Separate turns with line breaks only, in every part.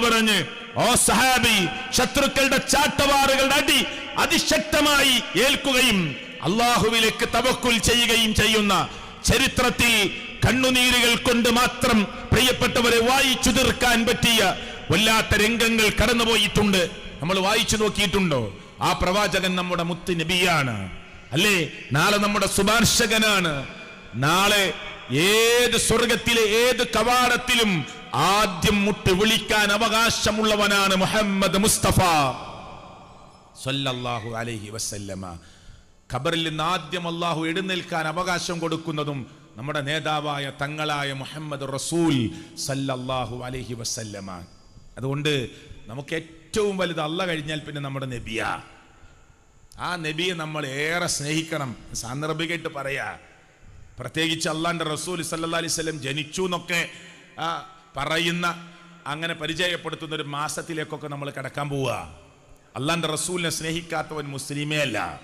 പറഞ്ഞ് ഓ സഹാബി ശത്രുക്കളുടെ ചാട്ടവാറുകളുടെ അടി അതിശക്തമായി ഏൽക്കുകയും അള്ളാഹുവിലേക്ക് തവക്കുൽ ചെയ്യുകയും ചെയ്യുന്ന ചരിത്രത്തിൽ കണ്ണുനീരുകൾ കൊണ്ട് മാത്രം പ്രിയപ്പെട്ടവരെ വായിച്ചു തീർക്കാൻ പറ്റിയ വല്ലാത്ത രംഗങ്ങൾ കടന്നുപോയിട്ടുണ്ട്. നമ്മൾ വായിച്ചു നോക്കിയിട്ടുണ്ടോ? ആ പ്രവാചകൻ നമ്മുടെ മുത്ത് നബിയാണ്. അല്ലേ? നാളെ നമ്മുടെ സുഭാർശകനാണ്. നാളെ ഏത് സ്വർഗത്തിലെ ഏത് കവാടത്തിലും ആദ്യം മുട്ട് വിളിക്കാൻ അവകാശമുള്ളവനാണ് മുഹമ്മദ് മുസ്തഫ. സല്ലല്ലാഹു അലൈഹി വസല്ലമ. ഖബറിൽ നിന്ന് ആദ്യം അള്ളാഹു എഴുന്നേൽക്കാൻ അവകാശം കൊടുക്കുന്നതും നമ്മുടെ നേതാവായ തങ്ങളായ മുഹമ്മദ് റസൂൽ സല്ലല്ലാഹു അലൈഹി വസല്ലമ. അതുകൊണ്ട് നമുക്ക് ഏറ്റവും വലുത് അല്ല കഴിഞ്ഞാൽ പിന്നെ നമ്മുടെ നബിയാ. ആ നബിയെ നമ്മൾ ഏറെ സ്നേഹിക്കണം. സാന്ദർഭികമായിട്ട് പറയാ. പ്രത്യേകിച്ച് അള്ളാന്റെ റസൂൽ സല്ലാ അലൈഹി സ്വലം ജനിച്ചു എന്നൊക്കെ പറയുന്ന അങ്ങനെ പരിചയപ്പെടുത്തുന്ന ഒരു മാസത്തിലേക്കൊക്കെ നമ്മൾ കിടക്കാൻ പോവുക. അള്ളാന്റെ റസൂലിനെ സ്നേഹിക്കാത്തവൻ മുസ്ലിമേ അല്ല.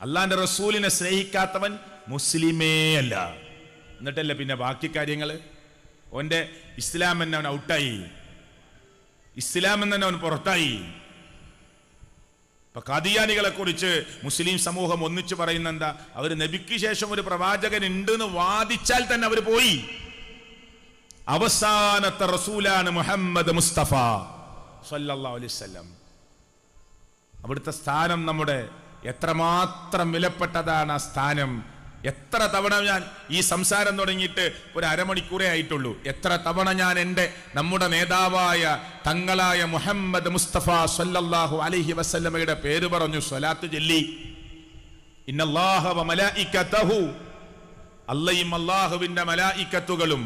അള്ളാന്റെ റസൂലിനെ സ്നേഹിക്കാത്തവൻ മുസ്ലിമേ അല്ല. എന്നിട്ടല്ലേ പിന്നെ ബാക്കി കാര്യങ്ങൾ ഓന്റെ ഇസ്ലാം എന്നെ അവൻ ഔട്ടായി. ഇസ്ലാം എന്നെ അവൻ പുറത്തായി. ഇപ്പൊ കാദിയാനികളെ കുറിച്ച് മുസ്ലിം സമൂഹം ഒന്നിച്ചു പറയുന്ന എന്താ? അവർ നബിക്ക് ശേഷം ഒരു പ്രവാചകൻ ഉണ്ട് എന്ന് വാദിച്ചാൽ തന്നെ അവർ പോയി. അവസാനത്തെ റസൂലാണ് മുഹമ്മദ് മുസ്തഫ വസല്ലം. അവിടുത്തെ സ്ഥാനം നമ്മുടെ എത്രമാത്രം വിലപ്പെട്ടതാണ് ആ സ്ഥാനം. എത്ര തവണ ഞാൻ ഈ സംസാരം തുടങ്ങിയിട്ട് ഒരു അരമണിക്കൂറേ ആയിട്ടുള്ളൂ. എത്ര തവണ ഞാൻ എന്റെ നമ്മുടെ നേതാവായ തങ്ങളായ മുഹമ്മദ് മുസ്തഫ സല്ലല്ലാഹു അലഹി വസല്ലമയുടെ പേര് പറഞ്ഞു സ്വലാത്ത് ചൊല്ലി. ഇന്നല്ലാഹ വ മലായികതഹു അല്ലയും അള്ളാഹുവിന്റെ മലായിക്കത്തുകളും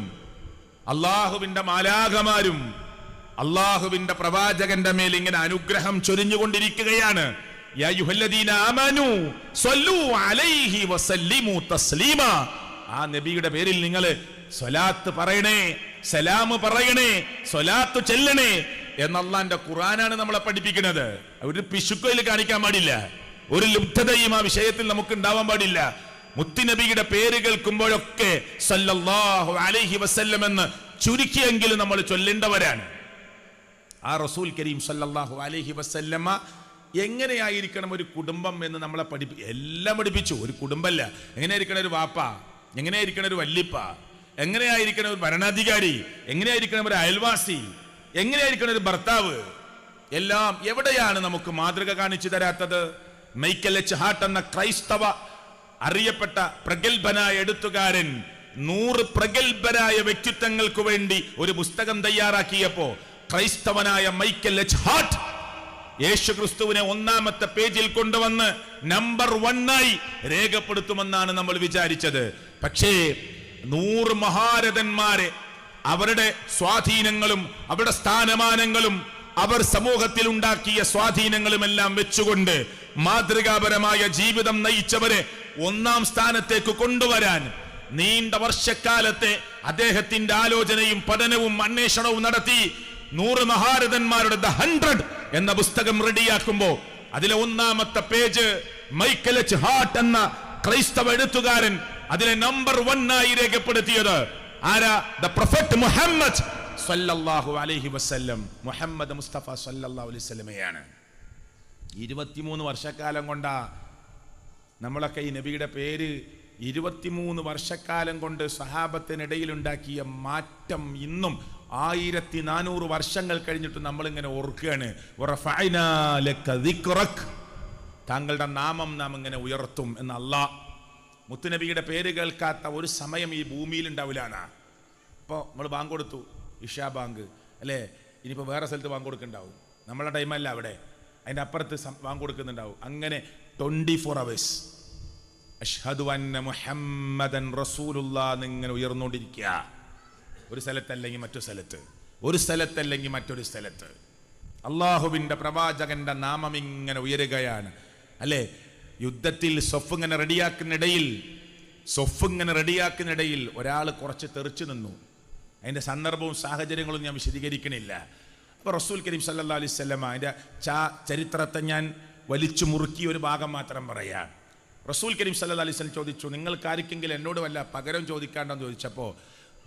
അള്ളാഹുവിന്റെ മാലാഖമാരും അള്ളാഹുവിന്റെ പ്രവാചകന്റെ മേൽ ഇങ്ങനെ അനുഗ്രഹം ചൊരിഞ്ഞുകൊണ്ടിരിക്കുകയാണ്. ആ നബിയുടെ പേരിൽ നിങ്ങൾ സ്വലാത്ത് പറയണേ സലാം പറയണേ സ്വലാത്ത് ചെല്ലണേ എന്നല്ലാന്റെ ഖുറാനാണ് നമ്മളെ പഠിപ്പിക്കുന്നത്. ഒരു പിശുക്കയിൽ കാണിക്കാൻ പാടില്ല. ഒരു ലുബ്ധതയും ആ വിഷയത്തിൽ നമുക്ക് ഉണ്ടാവാൻ പാടില്ല. മുത്തുനബിയുടെ പേര് കേൾക്കുമ്പോഴൊക്കെ സല്ലല്ലാഹു അലൈഹി വസല്ലം എന്ന് ചുരുക്കിയെങ്കിലും നമ്മൾ ചൊല്ലേണ്ടവരാണ്. ആ റസൂൽ കരീം സല്ലല്ലാഹു അലൈഹി വസല്ലമ എങ്ങനെയായിരിക്കണം ഒരു കുടുംബം എന്ന് നമ്മളെ പഠിപ്പി എല്ലാം പഠിപ്പിച്ചു. ഒരു കുടുംബമല്ല എങ്ങനെയായിരിക്കണം ഒരു വാപ്പ? എങ്ങനെയായിരിക്കണം ഒരു വല്ലിപ്പ? എങ്ങനെയായിരിക്കണം ഒരു ഭരണാധികാരി? എങ്ങനെയായിരിക്കണം ഒരു അയൽവാസി? എങ്ങനെയായിരിക്കണം ഒരു ഭർത്താവ്? എല്ലാം എവിടെയാണ് നമുക്ക് മാതൃക കാണിച്ചു തരാത്തത്? മൈക്കൽ എച്ച് ഹാർട്ട് എന്ന ക്രൈസ്തവ അറിയപ്പെട്ട പ്രഗത്ഭനായ എഴുത്തുകാരൻ നൂറ് പ്രഗത്ഭരായ വ്യക്തിത്വങ്ങൾക്ക് വേണ്ടി ഒരു പുസ്തകം തയ്യാറാക്കിയപ്പോ ക്രൈസ്തവനായ മൈക്കൽ എച്ച് ഹാർട്ട് യേശു ക്രിസ്തുവിനെ ഒന്നാമത്തെ പേജിൽ കൊണ്ടുവന്ന് നമ്പർ വണ്ണായി രേഖപ്പെടുത്തുമെന്നാണ് നമ്മൾ വിചാരിച്ചത്. പക്ഷേ നൂറ് മഹാരഥന്മാരെ അവരുടെ സ്വാധീനങ്ങളും അവരുടെ സ്ഥാനമാനങ്ങളും അവർ സമൂഹത്തിൽ ഉണ്ടാക്കിയ സ്വാധീനങ്ങളുമെല്ലാം വെച്ചുകൊണ്ട് മാതൃകാപരമായ ജീവിതം നയിച്ചവരെ ഒന്നാം സ്ഥാനത്തേക്ക് കൊണ്ടുവരാൻ നീണ്ട വർഷക്കാലത്തെ അദ്ദേഹത്തിന്റെ ആലോചനയും പഠനവും അന്വേഷണവും നടത്തി നൂറ് മഹാരഥന്മാരുടെ ദ ഹൺഡ്രഡ് എന്ന പുസ്തകം റെഡിയാക്കുമ്പോ അതിലെ ഒന്നാമത്തെ പേജ് മൈക്കൽ എച്ച് ഹാർട്ട് എന്ന ക്രൈസ്തവ എഴുത്തുകാരൻ അതിലെ നമ്പർ വൺ ആയി രേഖപ്പെടുത്തിയത്. ആരാ? ദ പ്രൊഫറ്റ് മുഹമ്മദ് സല്ലല്ലാഹു അലൈഹി വസല്ലം മുഹമ്മദ് മുസ്തഫ സല്ലല്ലാഹു അലൈഹി വസല്ലമയാണ്. ഇരുപത്തിമൂന്ന് വർഷക്കാലം കൊണ്ടാ നമ്മളൊക്കെ ഈ നബിയുടെ പേര് ഇരുപത്തിമൂന്ന് വർഷക്കാലം കൊണ്ട് സഹാബത്തിനിടയിൽ ഉണ്ടാക്കിയ മാറ്റം ഇന്നും ആയിരത്തി നാനൂറ് വർഷങ്ങൾ കഴിഞ്ഞിട്ട് നമ്മളിങ്ങനെ ഓർക്കുകയാണ്. താങ്കളുടെ നാമം നാം ഇങ്ങനെ ഉയർത്തും എന്ന് അല്ലാ മുത്തുനബിയുടെ പേര് കേൾക്കാത്ത ഒരു സമയം ഈ ഭൂമിയിൽ ഉണ്ടാവില്ലാണ് അപ്പോൾ നമ്മൾ ബാങ്ക് കൊടുത്തു. ഇഷാ ബാങ്ക് അല്ലേ? ഇനിയിപ്പോൾ വേറെ സ്ഥലത്ത് ബാങ്ക് കൊടുക്കുന്നുണ്ടാവും നമ്മളെ ടൈമല്ല അവിടെ. അതിന്റെ അപ്പുറത്ത് വാങ്ങി കൊടുക്കുന്നുണ്ടാവും. അങ്ങനെ ട്വന്റി ഫോർ അവേഴ്സ് അഷ്ഹദു അന്ന മുഹമ്മദൻ റസൂലുള്ള എന്നിങ്ങനെ ഉയർന്നുകൊണ്ടിരിക്കുക. ഒരു സ്ഥലത്തല്ലെങ്കിൽ മറ്റൊരു സ്ഥലത്ത്. ഒരു സ്ഥലത്തല്ലെങ്കിൽ മറ്റൊരു സ്ഥലത്ത്. അള്ളാഹുവിന്റെ പ്രവാചകന്റെ നാമം ഇങ്ങനെ ഉയരുകയാണ്. അല്ലേ? യുദ്ധത്തിൽ സൊഫ് ഇങ്ങനെ റെഡിയാക്കുന്നിടയിൽ സൊഫ് ഇങ്ങനെ റെഡിയാക്കുന്നിടയിൽ ഒരാൾ കുറച്ച് തെറിച്ചു നിന്നു. അതിന്റെ സന്ദർഭവും സാഹചര്യങ്ങളും ഞാൻ വിശദീകരിക്കണില്ല. അപ്പോൾ റസൂൽ കരീം സല്ലാ അലൈഹി അതിന്റെ ചാ ചരിത്രത്തെ ഞാൻ വലിച്ചു മുറുക്കിയ ഒരു ഭാഗം മാത്രം പറയാം. റസൂൽ കരീം സല്ലാ അലൈഹി ചോദിച്ചു നിങ്ങൾക്ക് ആർക്കെങ്കിലും എന്നോട് വല്ല പകരം ചോദിക്കാണ്ടെന്ന് ചോദിച്ചപ്പോൾ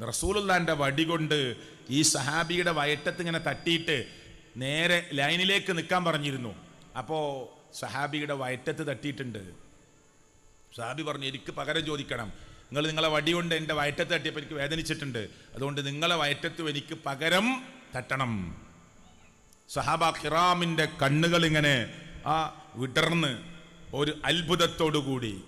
റസൂലുള്ളാന്റെ വടി കൊണ്ട് ഈ സഹാബിയുടെ വയറ്റത്ത് ഇങ്ങനെ തട്ടിയിട്ട് നേരെ ലൈനിലേക്ക് നിൽക്കാൻ പറഞ്ഞിരുന്നു. അപ്പോൾ സഹാബിയുടെ വയറ്റത്ത് തട്ടിയിട്ടുണ്ട്. സഹാബി പറഞ്ഞു എനിക്ക് പകരം ചോദിക്കണം. നിങ്ങൾ നിങ്ങളെ വടി കൊണ്ട് എന്റെ വയറ്റത്ത് തട്ടിയപ്പോൾ എനിക്ക് വേദനിച്ചിട്ടുണ്ട്. അതുകൊണ്ട് നിങ്ങളെ വയറ്റത്തും എനിക്ക് പകരം തട്ടണം. സഹാബ ഖിറാമിന്റെ കണ്ണുകൾ ഇങ്ങനെ ആ വിടർന്ന് ഒരു അത്ഭുതത്തോടു കൂടി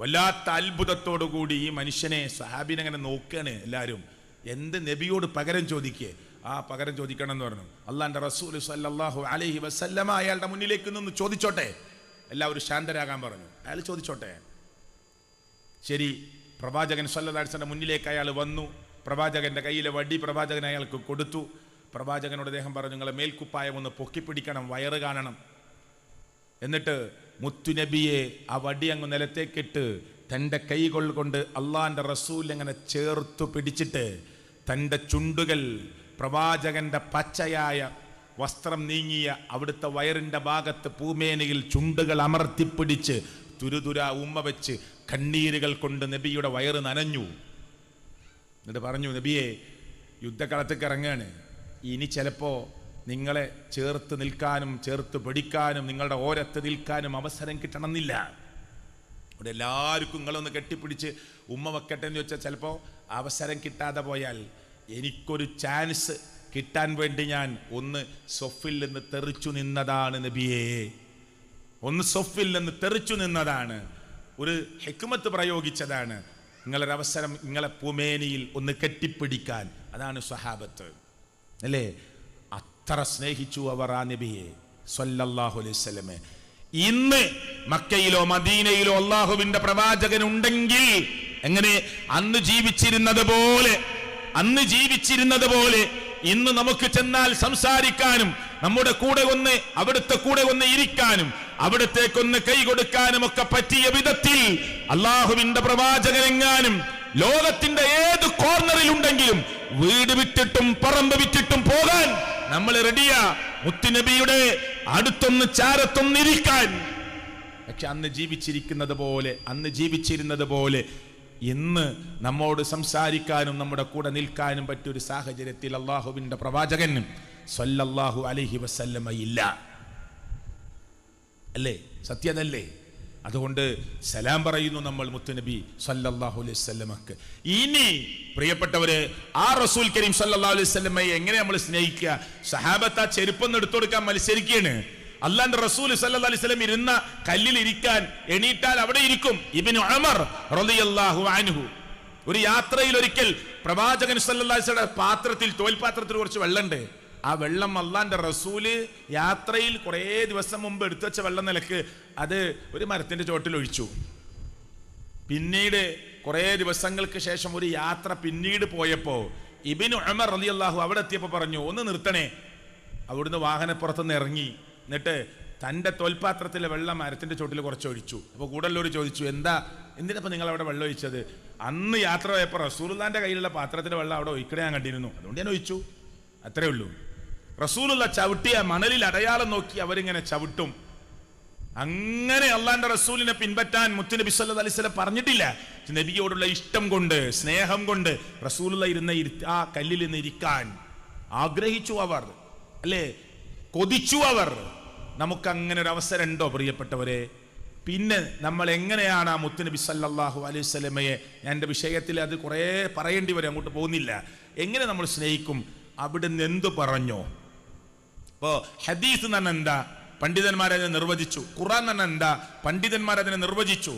വല്ലാത്ത അത്ഭുതത്തോടു കൂടി ഈ മനുഷ്യനെ സഹാബിനെ അങ്ങനെ നോക്കുകയാണ് എല്ലാവരും. എന്ത് നബിയോട് പകരം ചോദിക്കേ? ആ പകരം ചോദിക്കണം എന്ന് പറഞ്ഞു. അള്ളാന്റെ റസൂൽ സല്ലാഹു അലഹി വസല്ലമ അയാളുടെ മുന്നിലേക്ക് നിന്ന് ചോദിച്ചോട്ടെ? എല്ലാവരും ശാന്തരാകാൻ പറഞ്ഞു. അയാൾ ചോദിച്ചോട്ടെ? ശരി പ്രവാചകൻ സല്ലദാഴ്സന്റെ മുന്നിലേക്ക് അയാൾ വന്നു. പ്രവാചകന്റെ കയ്യിലെ വടി പ്രവാചകൻ അയാൾക്ക് കൊടുത്തു. പ്രവാചകനോട് അദ്ദേഹം പറഞ്ഞു നിങ്ങളെ മേൽക്കുപ്പായം ഒന്ന് പൊക്കിപ്പിടിക്കണം വയറ് കാണണം. എന്നിട്ട് മുത്തുനബിയെ ആ വടി അങ്ങ് നിലത്തേക്കിട്ട് തന്റെ കൈകൾ കൊണ്ട് അള്ളാന്റെ റസൂൽ അങ്ങനെ ചേർത്തു പിടിച്ചിട്ട് തന്റെ ചുണ്ടുകൾ പ്രവാചകന്റെ പച്ചയായ വസ്ത്രം നീങ്ങിയ അവിടുത്തെ വയറിന്റെ ഭാഗത്ത് പൂമേനയിൽ ചുണ്ടുകൾ അമർത്തിപ്പിടിച്ച് തുരുതുര ഉമ്മ വെച്ച് കണ്ണീരുകൾ കൊണ്ട് നബിയുടെ വയറ് നനഞ്ഞു. എന്നിട്ട് പറഞ്ഞു നബിയെ യുദ്ധക്കളത്തേക്ക് ഇറങ്ങാണ്. ഇനി ചിലപ്പോൾ നിങ്ങളെ ചേർത്ത് നിൽക്കാനും ചേർത്ത് പിടിക്കാനും നിങ്ങളുടെ ഓരത്ത് നിൽക്കാനും അവസരം കിട്ടണമെന്നില്ല. ഇവിടെ എല്ലാവർക്കും നിങ്ങളൊന്ന് കെട്ടിപ്പിടിച്ച് ഉമ്മ വെക്കട്ടെ എന്ന് വെച്ചാൽ ചിലപ്പോൾ അവസരം കിട്ടാതെ പോയാൽ എനിക്കൊരു ചാൻസ് കിട്ടാൻ വേണ്ടി ഞാൻ ഒന്ന് സൊഫിൽ നിന്ന് തെറിച്ചു നിന്നതാണ് നബിയേ. ഒന്ന് സൊഫിൽ നിന്ന് തെറിച്ചു നിന്നതാണ്. ഒരു ഹെക്കുമത്ത് പ്രയോഗിച്ചതാണ്. നിങ്ങളൊരു അവസരം നിങ്ങളെ പുമേനിയിൽ ഒന്ന് കെട്ടിപ്പിടിക്കാൻ. അതാണ് സ്വഹാബത്ത്. അല്ലേ? അത്ര സ്നേഹിച്ചു അവർ ആ നബിയെ. സല്ലല്ലാഹു അലൈഹി വസല്ലമെ. ഇന്ന് മക്കയിലോ മദീനയിലോ അള്ളാഹുവിന്റെ പ്രവാചകൻ ഉണ്ടെങ്കിൽ എങ്ങനെ? അന്ന് ജീവിച്ചിരുന്നത് പോലെ അന്ന് ജീവിച്ചിരുന്നത് പോലെ ഇന്ന് നമുക്ക് ചെന്നാൽ സംസാരിക്കാനും നമ്മുടെ കൂടെ ഒന്ന് അവിടുത്തെ കൂടെ ഒന്ന് ഇരിക്കാനും അവിടത്തേക്കൊന്ന് കൈ കൊടുക്കാനും ഒക്കെ പറ്റിയ വിധത്തിൽ അള്ളാഹുവിന്റെ പ്രവാചകനെങ്ങാനും ലോകത്തിന്റെ ഏത് കോർണറിൽ ഉണ്ടെങ്കിലും വീട് വിറ്റിട്ടും പറമ്പ് വിറ്റിട്ടും പോകാൻ നമ്മൾ റെഡിയാ. മുത്തുനബിയുടെ അടുത്തൊന്ന് ചാരത്തൊന്നിരിക്കാൻ പക്ഷെ അന്ന് ജീവിച്ചിരിക്കുന്നത് പോലെ അന്ന് ജീവിച്ചിരുന്നത് പോലെ ഇന്ന് നമ്മോട് സംസാരിക്കാനും നമ്മുടെ കൂടെ നിൽക്കാനും പറ്റിയൊരു സാഹചര്യത്തിൽ അള്ളാഹുവിന്റെ പ്രവാചകൻ സല്ലല്ലാഹു അലഹി വസല്ലമ ഇല്ല. അല്ലേ? സത്യതല്ലേ അതുകൊണ്ട് സലാം പറയുന്നു നമ്മൾ മുത്തുനബി സല്ലല്ലാഹു അലൈഹി വസല്ലമക്ക്. ഇനി പ്രിയപ്പെട്ടവര് ആ റസൂൽ കരീം സല്ലല്ലാഹു അലൈഹി വസല്ലമയെ എങ്ങനെ നമ്മൾ സ്നേഹിക്കുക? സഹാബത്ത് ആ ചെരുപ്പൊന്ന് എടുത്തു കൊടുക്കാൻ മത്സരിക്കുകയാണ്. അല്ലാണ്ട് റസൂൽ സല്ലല്ലാഹു അലൈഹി സ്വലം ഇരുന്ന കല്ലിൽ ഇരിക്കാൻ എണീറ്റാൽ അവിടെ ഇരിക്കും ഇബ്നു ഉമർ റളിയല്ലാഹു അൻഹു. ഒരു യാത്രയിൽ ഒരിക്കൽ പ്രവാചകൻ സല്ലല്ലാഹു അലൈഹി സ്വലം പാത്രത്തിൽ തോൽപാത്രത്തിൽ കുറച്ച് വെള്ളമുണ്ട്. ആ വെള്ളം അള്ളാന്റെ റസൂൽ യാത്രയിൽ കുറേ ദിവസം മുമ്പ് എടുത്തു വെച്ച വെള്ളം നിലയ്ക്ക് അത് ഒരു മരത്തിന്റെ ചോട്ടിൽ ഒഴിച്ചു. പിന്നീട് കുറേ ദിവസങ്ങൾക്ക് ശേഷം ഒരു യാത്ര പിന്നീട് പോയപ്പോൾ ഇബിൻ ഉമർ അള്ളാഹു അവിടെ എത്തിയപ്പോൾ പറഞ്ഞു ഒന്ന് നിർത്തണേ. അവിടുന്ന് വാഹനപ്പുറത്തുനിന്ന് ഇറങ്ങി. എന്നിട്ട് തന്റെ തോൽപാത്രത്തിലെ വെള്ളം മരത്തിന്റെ ചോട്ടിൽ കുറച്ച് ഒഴിച്ചു. അപ്പോൾ കൂടുതലൊരു ചോദിച്ചു എന്താ? എന്തിനപ്പോൾ നിങ്ങൾ അവിടെ വെള്ളം ഒഴിച്ചത്? അന്ന് യാത്ര പോയപ്പോൾ റസൂലുള്ളാന്റെ കയ്യിലുള്ള പാത്രത്തിലെ വെള്ളം അവിടെ ഒഴിക്കണേ ഞാൻ കണ്ടിരുന്നു. അതുകൊണ്ട് ഞാൻ ഒഴിച്ചു. അത്രേ ഉള്ളൂ. റസൂലുള്ള ചവിട്ടിയ മണലിൽ അടയാളം നോക്കി അവരിങ്ങനെ ചവിട്ടും. അങ്ങനെ അള്ളാന്റെ റസൂലിനെ പിൻപറ്റാൻ മുത്തുനബി അലൈഹി വസല്ലം പറഞ്ഞിട്ടില്ല. നബിയോടുള്ള ഇഷ്ടം കൊണ്ട് സ്നേഹം കൊണ്ട് റസൂലുള്ള ഇരുന്ന ആ കല്ലിൽ നിന്ന് ഇരിക്കാൻ ആഗ്രഹിച്ചു അവർ. അല്ലേ? കൊതിച്ചു അവർ. നമുക്ക് അങ്ങനെ ഒരു അവസരം ഉണ്ടോ പ്രിയപ്പെട്ടവരെ? പിന്നെ നമ്മൾ എങ്ങനെയാണ് ആ മുത്തുനബി സല്ലാഹു അലൈഹി സ്വലമയെ എന്റെ വിഷയത്തിൽ അത് കുറേ പറയേണ്ടി വരും അങ്ങോട്ട് പോകുന്നില്ല. എങ്ങനെ നമ്മൾ സ്നേഹിക്കും? അവിടുന്ന് എന്തു പറഞ്ഞോ? ഇപ്പോ ഹദീസ് എന്ന് പറഞ്ഞാൽ എന്താ? പണ്ഡിതന്മാരെ നിർവചിച്ചു. ഖുറാൻ എന്ന് പറഞ്ഞാൽ എന്താ? പണ്ഡിതന്മാർ അതിനെ നിർവചിച്ചു.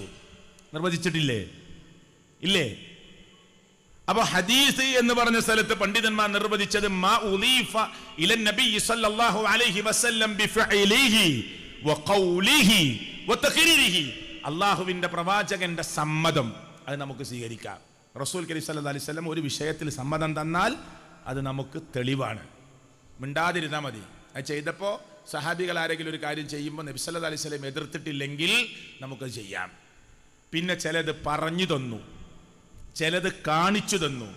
നിർവചിച്ചിട്ടില്ലേ? ഇല്ലേ? അപ്പൊ ഹദീസ് എന്ന് പറഞ്ഞ സ്ഥലത്ത് പണ്ഡിതന്മാർ നിർവചിച്ചത് മാ ഉലീഫ ഇല സല്ലല്ലാഹു അലൈഹി വസല്ലം ബിഫഇലിഹി വഖൗലിഹി വതഖരീരിഹി അള്ളാഹുവിന്റെ പ്രവാചകന്റെ സമ്മതം അത് നമുക്ക് സ്വീകരിക്കാം. റസൂൽ കരീം അലൈഹി വസല്ലം ഒരു വിഷയത്തിൽ സമ്മതം തന്നാൽ അത് നമുക്ക് തെളിവാണ്. മിണ്ടാതിരുന്നാൽ മതി. അത് ചെയ്തപ്പോൾ സഹാബികൾ ആരെങ്കിലും ഒരു കാര്യം ചെയ്യുമ്പോൾ നബി സല്ലല്ലാഹു അലൈഹി സ്വലം എതിർത്തിട്ടില്ലെങ്കിൽ നമുക്ക് ചെയ്യാം. പിന്നെ ചിലത് പറഞ്ഞു തന്നു. ചിലത് കാണിച്ചു തന്നു.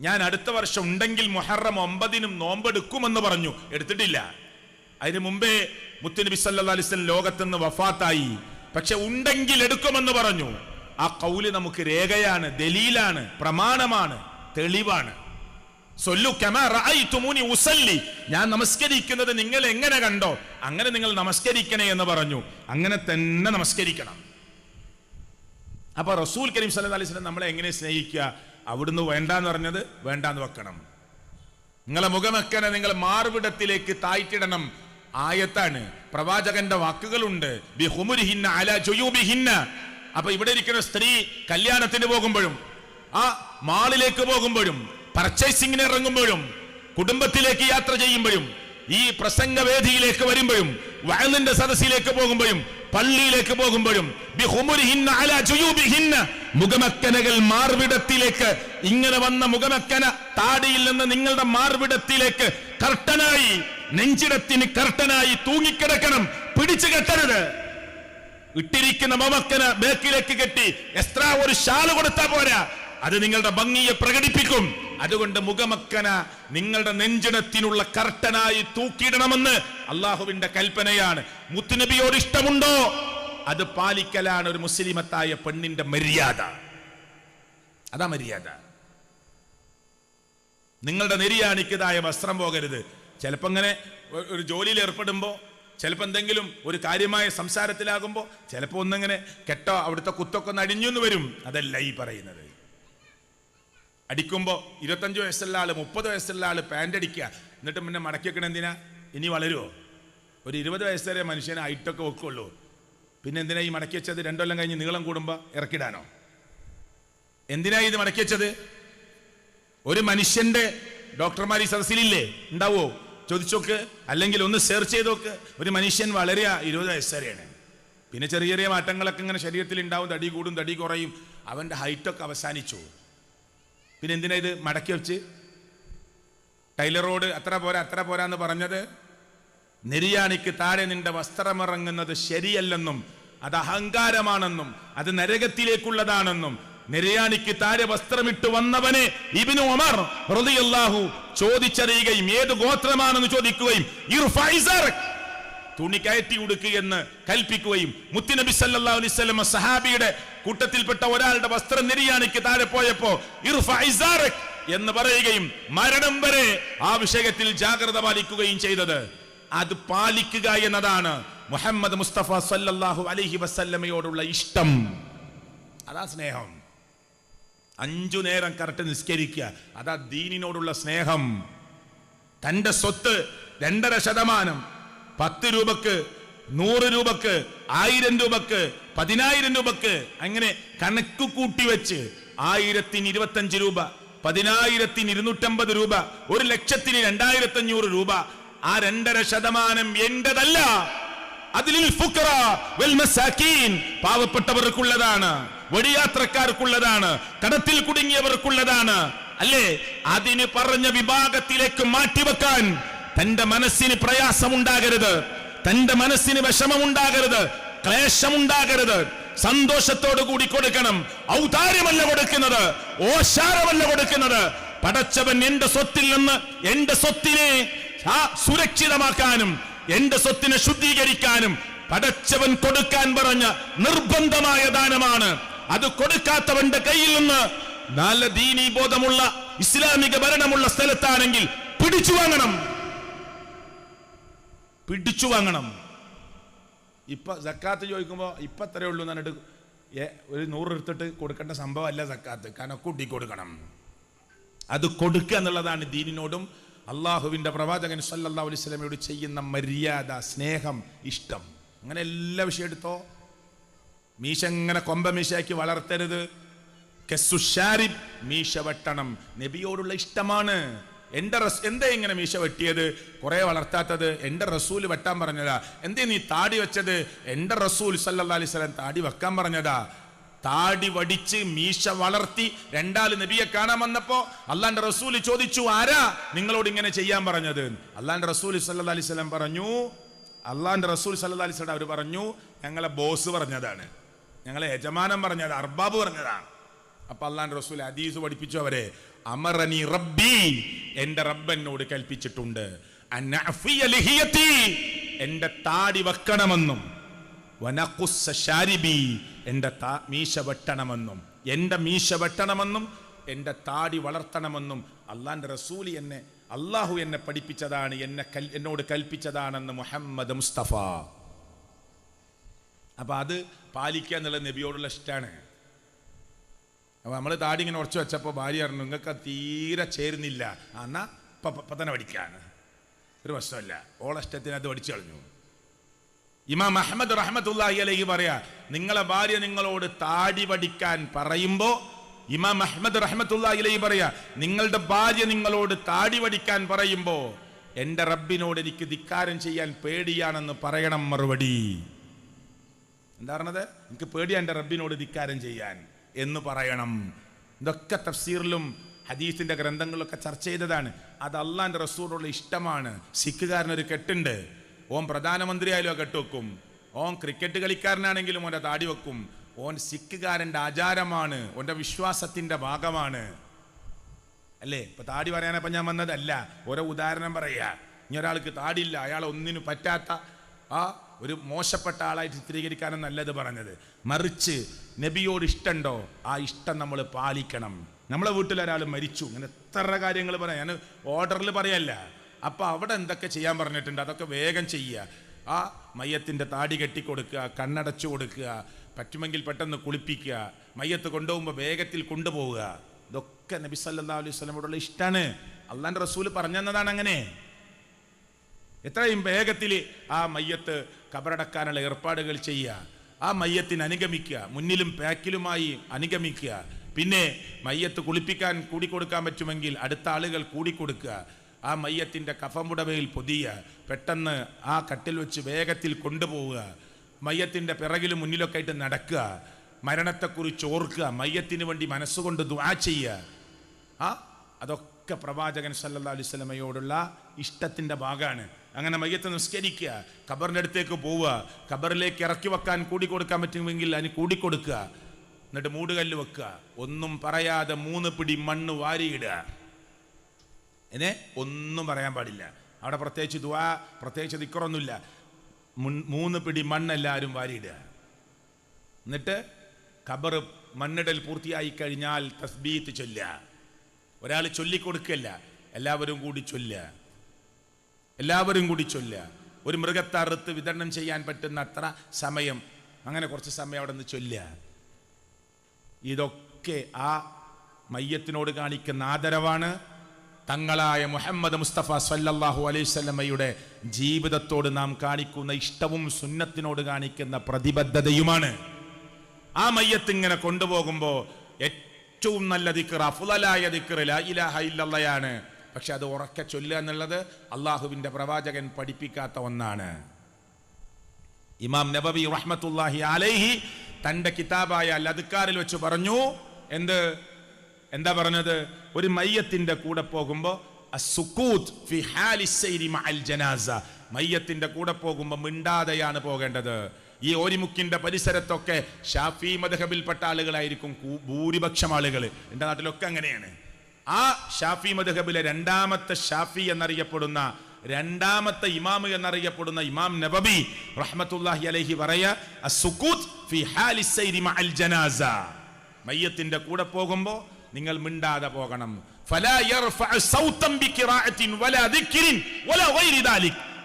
ഞാൻ അടുത്ത വർഷം ഉണ്ടെങ്കിൽ മുഹറം ഒമ്പതിനും നോമ്പെടുക്കുമെന്ന് പറഞ്ഞു. എടുത്തിട്ടില്ല. അതിനു മുമ്പേ മുത്തുനബി സല്ലാ അലൈഹി വസല്ലം ലോകത്തുനിന്ന് വഫാത്തായി. പക്ഷെ ഉണ്ടെങ്കിൽ എടുക്കുമെന്ന് പറഞ്ഞു. ആ കൗൽ നമുക്ക് രേഖയാണ് ദലീലാണ് പ്രമാണമാണ് തെളിവാണ്. ഞാൻ നമസ്കരിക്കുന്നത് നിങ്ങൾ എങ്ങനെ കണ്ടോ അങ്ങനെ നിങ്ങൾ നമസ്കരിക്കണേ എന്ന് പറഞ്ഞു. അങ്ങനെ തന്നെ നമസ്കരിക്കണം. അപ്പൊ റസൂൽ കരീം സല്ലാ അലൈഹി വസല്ലം നമ്മളെ എങ്ങനെ സ്നേഹിക്കുക? അവിടുന്ന് വേണ്ടാന്ന് പറഞ്ഞത് വേണ്ടാന്ന് വെക്കണം. നിങ്ങളെ മുഖമെക്കനെ നിങ്ങൾ മാർവിടത്തിലേക്ക് താഴ്ത്തിടണം ആയത്താണ്. പ്രവാചകന്റെ വാക്കുകളുണ്ട്. അപ്പൊ ഇവിടെ ഇരിക്കുന്ന സ്ത്രീ കല്യാണത്തിന് പോകുമ്പോഴും ആ മാളിലേക്ക് പോകുമ്പോഴും പർച്ചേസിങ്ങിന് ഇറങ്ങുമ്പോഴും കുടുംബത്തിലേക്ക് യാത്ര ചെയ്യുമ്പോഴും ഈ പ്രസംഗവേദിയിലേക്ക് വരുമ്പോഴും വയലിന്റെ സദസ്സിലേക്ക് പോകുമ്പോഴും പള്ളിയിലേക്ക് പോകുമ്പോഴും മുഖമക്കനകൾ മാർവിടത്തിലേക്ക് ഇങ്ങനെ വന്ന മുഖമക്കന താടിയിൽ നിന്ന് നിങ്ങളുടെ മാർവിടത്തിലേക്ക് കർട്ടനായി നെഞ്ചിടത്തിന് കർട്ടനായി തൂങ്ങിക്കിടക്കണം പിടിച്ചു കെട്ടരുത്. ഇട്ടിരിക്കുന്ന മമക്കന ബേക്കിലേക്ക് കെട്ടി എത്ര ഒരു ഷാൽ കൊടുത്താ പോരാ. അത് നിങ്ങളുടെ ഭംഗിയെ പ്രകടിപ്പിക്കും. അതുകൊണ്ട് മുഖമക്കന നിങ്ങളുടെ നെഞ്ചിടത്തിനുള്ള കർട്ടനായി തൂക്കിയിടണമെന്ന് അള്ളാഹുവിന്റെ കൽപ്പനയാണ്. മുത്തുനബിയോട് ഇഷ്ടമുണ്ടോ? അത് പാലിക്കലാണ് ഒരു മുസ്ലിമത്തായ പെണ്ണിന്റെ മര്യാദ. അതാ മര്യാദ. നിങ്ങളുടെ നെരിയാണിക്കതായ വസ്ത്രം പോകരുത്. ചിലപ്പോ ഇങ്ങനെ ഒരു ജോലിയിൽ ഏർപ്പെടുമ്പോ ചിലപ്പോ എന്തെങ്കിലും ഒരു കാര്യമായ സംസാരത്തിലാകുമ്പോൾ ചിലപ്പോൾ ഒന്നിങ്ങനെ കെട്ടോ അവിടുത്തെ കുത്തൊക്കെ ഒന്ന് അടിഞ്ഞു എന്ന് വരും. അതല്ല ഈ പറയുന്നത്. അടിക്കുമ്പോ ഇരുപത്തഞ്ച് വയസ്സുള്ള ആൾ മുപ്പത് വയസ്സുള്ള ആൾ പാന്റ് അടിക്കുക. എന്നിട്ട് പിന്നെ മടക്കി വെക്കണം എന്തിനാ? ഇനി വളരുമോ ഒരു ഇരുപത് വയസ്സ് വരെ മനുഷ്യനെ ഹൈറ്റൊക്കെ വെക്കുള്ളൂ. പിന്നെ എന്തിനാ ഈ മടക്കി വെച്ചത്? രണ്ടൊല്ലം കഴിഞ്ഞ് നീളം കൂടുമ്പോൾ ഇറക്കിടാനോ? എന്തിനാ ഇത് മടക്കി വെച്ചത്? ഒരു മനുഷ്യന്റെ ഡോക്ടർമാർ ഈ സദസ്സിലില്ലേ? ഉണ്ടാവോ? ചോദിച്ചോക്ക്. അല്ലെങ്കിൽ ഒന്ന് സെർച്ച് ചെയ്ത് നോക്ക് ഒരു മനുഷ്യൻ വളരെ ഇരുപത് വയസ്സ് വരെയാണ്. പിന്നെ ചെറിയ ചെറിയ മാറ്റങ്ങളൊക്കെ ഇങ്ങനെ ശരീരത്തിൽ ഉണ്ടാവും. തടി കൂടും തടി കുറയും. അവന്റെ ഹൈറ്റൊക്കെ അവസാനിച്ചു. പിന്നെ എന്തിനാ ഇത് മടക്കി വെച്ച്? ടൈലർ റോഡ് അത്ര പോരാ അത്ര പോരാ എന്ന് പറഞ്ഞത്? നെരിയാണിക്ക് താഴെ നിന്റെ വസ്ത്രമിറങ്ങുന്നത് ശരിയല്ലെന്നും അത് അഹങ്കാരമാണെന്നും അത് നരകത്തിലേക്കുള്ളതാണെന്നും നെരയാണിക്ക് താഴെ വസ്ത്രമിട്ട് വന്നവനെ ഇബിനു റളിയല്ലാഹു ചോദിച്ചറിയുകയും ഏത് ഗോത്രമാണെന്ന് ചോദിക്കുകയും തുണി കയറ്റി ഉടുക്കുകയെന്ന് കൽപ്പിക്കുകയും മുത്തിനബി സല്ലല്ലാഹു അലൈഹി വസല്ലം സഹാബിയുടെ കൂട്ടത്തിൽപ്പെട്ട ഒരാളുടെ വസ്ത്രം നിര്യാണിക്ക് താഴെ പോയപ്പോ എന്ന് പറയുകയും മരണം വരെ ആ വിഷയത്തിൽ ജാഗ്രത പാലിക്കുകയും ചെയ്തത്. അത് പാലിക്കുക എന്നതാണ് മുഹമ്മദ് മുസ്തഫ സല്ലാഹു അലഹി വസല്ലമയോടുള്ള ഇഷ്ടം. അതാ സ്നേഹം. അഞ്ചു നേരം കറക്റ്റ് നിസ്കരിക്കുക. അതാ ദീനിനോടുള്ള സ്നേഹം. തന്റെ സ്വത്ത് രണ്ടര ശതമാനം. പത്ത് രൂപക്ക് നൂറ് രൂപക്ക് ആയിരം രൂപക്ക് പതിനായിരം രൂപക്ക് അങ്ങനെ കണക്ക് കൂട്ടി വെച്ച് ആയിരത്തിന് ഇരുപത്തഞ്ച് രൂപ പതിനായിരത്തിന് ഇരുന്നൂറ്റമ്പത് രൂപ ഒരു ലക്ഷത്തിന് രണ്ടായിരത്തി അഞ്ഞൂറ് രൂപ. ആ രണ്ടര ശതമാനം എന്റേതല്ല. പാവപ്പെട്ടവർക്കുള്ളതാണ് വടിയാത്രക്കാർക്കുള്ളതാണ് കടത്തിൽ കുടുങ്ങിയവർക്കുള്ളതാണ്. അല്ലേ? അതിന് പറഞ്ഞ വിഭാഗത്തിലേക്ക് മാറ്റിവെക്കാൻ തന്റെ മനസ്സിന് പ്രയാസമുണ്ടാകരുത്. തന്റെ മനസ്സിന് വിഷമമുണ്ടാകരുത്. ക്ലേശമുണ്ടാകരുത്. സന്തോഷത്തോടു കൂടി കൊടുക്കണം. ഔദാര്യമല്ല കൊടുക്കുന്നത്. ഓശാരമല്ല കൊടുക്കുന്നത്. പടച്ചവൻ എന്റെ സ്വത്തിൽ നിന്ന് എന്റെ സ്വത്തിനെ സുരക്ഷിതമാക്കാനും എന്റെ സ്വത്തിനെ ശുദ്ധീകരിക്കാനും പടച്ചവൻ കൊടുക്കാൻ പറഞ്ഞ നിർബന്ധമായ ദാനമാണ്. അത് കൊടുക്കാത്തവന്റെ കയ്യിൽ നിന്ന് നല്ല ദീനീ ബോധമുള്ള ഇസ്ലാമിക ഭരണമുള്ള സ്ഥലത്താണെങ്കിൽ പിടിച്ചു വാങ്ങണം. പിടിച്ചു വാങ്ങണം. ഇപ്പൊ സക്കാത്ത് ചോദിക്കുമ്പോൾ ഇപ്പൊ അത്രേ ഉള്ളൂ എന്നിട്ട് ഒരു നൂറ് എടുത്തിട്ട് കൊടുക്കേണ്ട സംഭവമല്ല സക്കാത്ത്. കാരണം കൂട്ടി കൊടുക്കണം. അത് കൊടുക്കുക എന്നുള്ളതാണ് ദീനിനോടും അള്ളാഹുവിന്റെ പ്രവാചകൻ സല്ലല്ലാഹു അലൈഹി ചെയ്യുന്ന മര്യാദ സ്നേഹം ഇഷ്ടം. അങ്ങനെ എല്ലാ വിഷയം എടുത്തോ? മീശ ഇങ്ങനെ കൊമ്പ മീശയാക്കി വളർത്തരുത്. കെസ്സുഷാരി മീശ വെട്ടണം. നബിയോടുള്ള ഇഷ്ടമാണ്. എന്റെ റസ് എന്തേ ഇങ്ങനെ മീശ വെട്ടിയത്? കുറെ വളർത്താത്തത്. എന്റെ റസൂൽ വെട്ടാൻ പറഞ്ഞതാ. എന്തേ നീ താടി വെച്ചത്? എന്റെ റസൂൽ സല്ലാ അലൈഹി വസല്ലം താടി വെക്കാൻ പറഞ്ഞതാ. താടി വടിച്ച് മീശ വളർത്തി രണ്ടാൽ നബിയെ കാണാൻ വന്നപ്പോ അള്ളാന്റെ റസൂൽ ചോദിച്ചു ആരാ നിങ്ങളോട് ഇങ്ങനെ ചെയ്യാൻ പറഞ്ഞത്? അള്ളാന്റെ റസൂൽ സല്ലാ അലൈഹി വസല്ലം പറഞ്ഞു അള്ളാന്റെ റസൂൽ സല്ലാ അലൈഹി വസല്ലം അവർ പറഞ്ഞു ഞങ്ങളെ ബോസ് പറഞ്ഞതാണ്. ഞങ്ങളെ യജമാനം പറഞ്ഞത് അർബാബ് പറഞ്ഞതാണ്. അപ്പൊ അള്ളാന്റെ റസൂൽ അദീസ് പഠിപ്പിച്ചു അവരെ. അമറനി റബ്ബി എന്റെ റബ്ബ് എന്നോട് കൽപ്പിച്ചിട്ടുണ്ട്. എന്റെ താടി വെക്കണമെന്നും. താ- മീശ വെട്ടണമെന്നും. എന്റെ മീശ വെട്ടണമെന്നും എന്റെ താടി വളർത്തണമെന്നും. അള്ളാന്റെ റസൂലി എന്നെ അള്ളാഹു എന്നെ പഠിപ്പിച്ചതാണ് എന്നെ കൽ എന്നോട് കൽപ്പിച്ചതാണെന്ന് മുഹമ്മദ് മുസ്തഫ. അപ്പൊ അത് പാലിക്കുക എന്നുള്ള നബിയോടുള്ള ഇഷ്ടമാണ്. അപ്പൊ നമ്മൾ താടി ഇങ്ങനെ ഉറച്ചു വെച്ചപ്പോൾ ഭാര്യ പറഞ്ഞു നിങ്ങൾക്ക് തീരെ ചേരുന്നില്ല. എന്നാൽ ഇപ്പം ഇപ്പൊ തന്നെ പഠിക്കുകയാണ് ഒരു പ്രശ്നമില്ല. ഓളഷ്ടത്തിന് അത് പഠിച്ചു കളഞ്ഞു. ഇമാം അഹമ്മദ് റഹ്മത്തുള്ളാഹി അലഹി പറയാ നിങ്ങളെ ഭാര്യ നിങ്ങളോട് താടി പഠിക്കാൻ പറയുമ്പോൾ ഇമാം അഹമ്മദ് റഹ്മത്തുള്ളാഹി അലഹി പറയാ നിങ്ങളുടെ ഭാര്യ നിങ്ങളോട് താടി പഠിക്കാൻ പറയുമ്പോൾ എന്റെ റബ്ബിനോട് എനിക്ക് ധിക്കാരം ചെയ്യാൻ പേടിയാണെന്ന് പറയണം മറുപടി. എന്താ പറഞ്ഞത്? എനിക്ക് പേടിയാണ് എന്റെ റബ്ബിനോട് ധിക്കാരം ചെയ്യാൻ. എന്ന് പറയണം. ഇതൊക്കെ തഫ്സീറിലും ഹദീസിന്റെ ഗ്രന്ഥങ്ങളിലൊക്കെ ചർച്ച ചെയ്തതാണ്. അത് അള്ളാന്റെ റസൂറുള്ള ഇഷ്ടമാണ്. സിഖുകാരനൊരു കെട്ടുണ്ട്. ഓൻ പ്രധാനമന്ത്രിയായാലും ആ കെട്ട് വെക്കും. ഓൻ ക്രിക്കറ്റ് കളിക്കാരനാണെങ്കിലും ഓന്റെ താടി വെക്കും. ഓൻ സിഖുകാരന്റെ ആചാരമാണ്. ഓന്റെ വിശ്വാസത്തിന്റെ ഭാഗമാണ്. അല്ലേ? ഇപ്പൊ താടി പറയാനപ്പം ഞാൻ വന്നതല്ല. ഓരോ ഉദാഹരണം പറയുക ഇനി ഒരാൾക്ക് താടിയില്ല അയാൾ ഒന്നിനു പറ്റാത്ത ആ ഒരു മോശപ്പെട്ട ആളായിട്ട് ചിത്രീകരിക്കാനും നല്ലത് പറഞ്ഞത്. മറിച്ച് നബിയോട് ഇഷ്ടമുണ്ടോ ആ ഇഷ്ടം നമ്മൾ പാലിക്കണം. നമ്മളെ വീട്ടിൽ ഒരാൾ മരിച്ചു. ഇങ്ങനെ എത്ര കാര്യങ്ങൾ പറയാം. ഞാൻ ഓർഡറിൽ പറയല്ല. അപ്പോൾ അവിടെ എന്തൊക്കെ ചെയ്യാൻ പറഞ്ഞിട്ടുണ്ട്? അതൊക്കെ വേഗം ചെയ്യുക. ആ മയ്യത്തിന്റെ താടി കെട്ടിക്കൊടുക്കുക കണ്ണടച്ചു കൊടുക്കുക പറ്റുമെങ്കിൽ പെട്ടെന്ന് കുളിപ്പിക്കുക മയ്യത്ത് കൊണ്ടുപോകുമ്പോൾ വേഗത്തിൽ കൊണ്ടുപോവുക. ഇതൊക്കെ നബി സല്ലാ അലൈഹി സ്വലമോടുള്ള ഇഷ്ടമാണ് അള്ളാന്റെ റസൂൽ പറഞ്ഞതാണ് അങ്ങനെ. എത്രയും വേഗത്തിൽ ആ മയ്യത്ത് കബറടക്കാനുള്ള ഏർപ്പാടുകൾ ചെയ്യുക. ആ മയ്യത്തിന് അനുഗമിക്കുക. മുന്നിലും പാക്കിലുമായി അനുഗമിക്കുക. പിന്നെ മയ്യത്ത് കുളിപ്പിക്കാൻ കൂടിക്കൊടുക്കാൻ പറ്റുമെങ്കിൽ അടുത്ത ആളുകൾ കൂടിക്കൊടുക്കുക. ആ മയ്യത്തിന്റെ കഫമുടവയിൽ പൊതിയുക. പെട്ടെന്ന് ആ കട്ടിൽ വെച്ച് വേഗത്തിൽ കൊണ്ടുപോവുക. മയ്യത്തിന്റെ പിറകിലും മുന്നിലൊക്കെ ആയിട്ട് നടക്കുക. മരണത്തെക്കുറിച്ച് ഓർക്കുക. മയ്യത്തിന് വേണ്ടി മനസ്സുകൊണ്ട് ദുആ ചെയ്യുക. ആ അതൊക്കെ പ്രവാചകൻ സല്ലാ അലൈഹി ഇഷ്ടത്തിന്റെ ഭാഗമാണ്. അങ്ങനെ മയ്യത്ത് നിസ്കരിക്കുക ഖബറിന്റെ അടുത്തേക്ക് പോവുക ഖബറിലേക്ക് ഇറക്കി വെക്കാൻ കൂടി കൊടുക്കാൻ പറ്റുമെങ്കിൽ അതിന് കൂടിക്കൊടുക്കുക എന്നിട്ട് മൂടുകല്ല് വെക്കുക. ഒന്നും പറയാതെ മൂന്ന് പിടി മണ്ണ് വാരിയിടുക. എന്നെ ഒന്നും പറയാൻ പാടില്ല. അവിടെ പ്രത്യേകിച്ച് ദുആ പ്രത്യേകിച്ച് ദിക്കറൊന്നുമില്ല മൂന്ന് പിടി മണ്ണ് എല്ലാവരും വാരിയിടുക. എന്നിട്ട് ഖബർ മണ്ണിടൽ പൂർത്തിയായി കഴിഞ്ഞാൽ തസ്ബീത്ത് ചൊല്ലുക. ഒരാൾ ചൊല്ലിക്കൊടുക്കല്ല എല്ലാവരും കൂടി ചൊല്ലുക. എല്ലാവരും കൂടി ചൊല്ലുക. ഒരു മൃഗത്തെ അറുത്ത് വിതരണം ചെയ്യാൻ പറ്റുന്ന അത്ര സമയം. അങ്ങനെ കുറച്ച് സമയം അവിടെ നിന്ന് ചൊല്ലുക. ഇതൊക്കെ ആ മയ്യത്തിനോട് കാണിക്കുന്ന ആദരവാണ്. തങ്ങളായ മുഹമ്മദ് മുസ്തഫ സല്ലല്ലാഹു അലൈഹി സ്വലമയുടെ ജീവിതത്തോട് നാം കാണിക്കുന്ന ഇഷ്ടവും സുന്നത്തിനോട് കാണിക്കുന്ന പ്രതിബദ്ധതയുമാണ്. ആ മയ്യത്ത് ഇങ്ങനെ കൊണ്ടുപോകുമ്പോൾ ഏറ്റവും നല്ല ദിക്കർ അഫുലായ ദിക്കർ ലാ ഇലാഹ പക്ഷെ അത് ഉറക്ക ചൊല്ലുക എന്നുള്ളത് അള്ളാഹുവിന്റെ പ്രവാചകൻ പഠിപ്പിക്കാത്ത ഒന്നാണ്. ഇമാം നബബി റഹ്മത്തുല്ലാഹി അലൈഹി തന്റെ കിതാബായ ലതുക്കാറിൽ വെച്ച് പറഞ്ഞു എന്ത്? എന്താ പറഞ്ഞത്? ഒരു മയ്യത്തിന്റെ കൂടെ പോകുമ്പോൾ മയ്യത്തിന്റെ കൂടെ പോകുമ്പോൾ മിണ്ടാതെയാണ് പോകേണ്ടത്. ഈ ഓരിമുക്കിന്റെ പരിസരത്തൊക്കെ ഷാഫി മദ്ഹബിൽപ്പെട്ട ആളുകളായിരിക്കും ഭൂരിപക്ഷം ആളുകൾ എന്റെ നാട്ടിലൊക്കെ അങ്ങനെയാണ്. ആ ഷാഫി മദ്ഹബിലെ രണ്ടാമത്തെ ഷാഫി എന്നറിയപ്പെടുന്ന രണ്ടാമത്തെ ഇമാം എന്നറിയപ്പെടുന്ന ഇമാം നബബി റഹ്മത്തുല്ലാഹി അലൈഹി പറയാ ജനാസ. മയ്യത്തിന്റെ കൂടെ പോകുമ്പോ നിങ്ങൾ മിണ്ടാതെ പോകണം.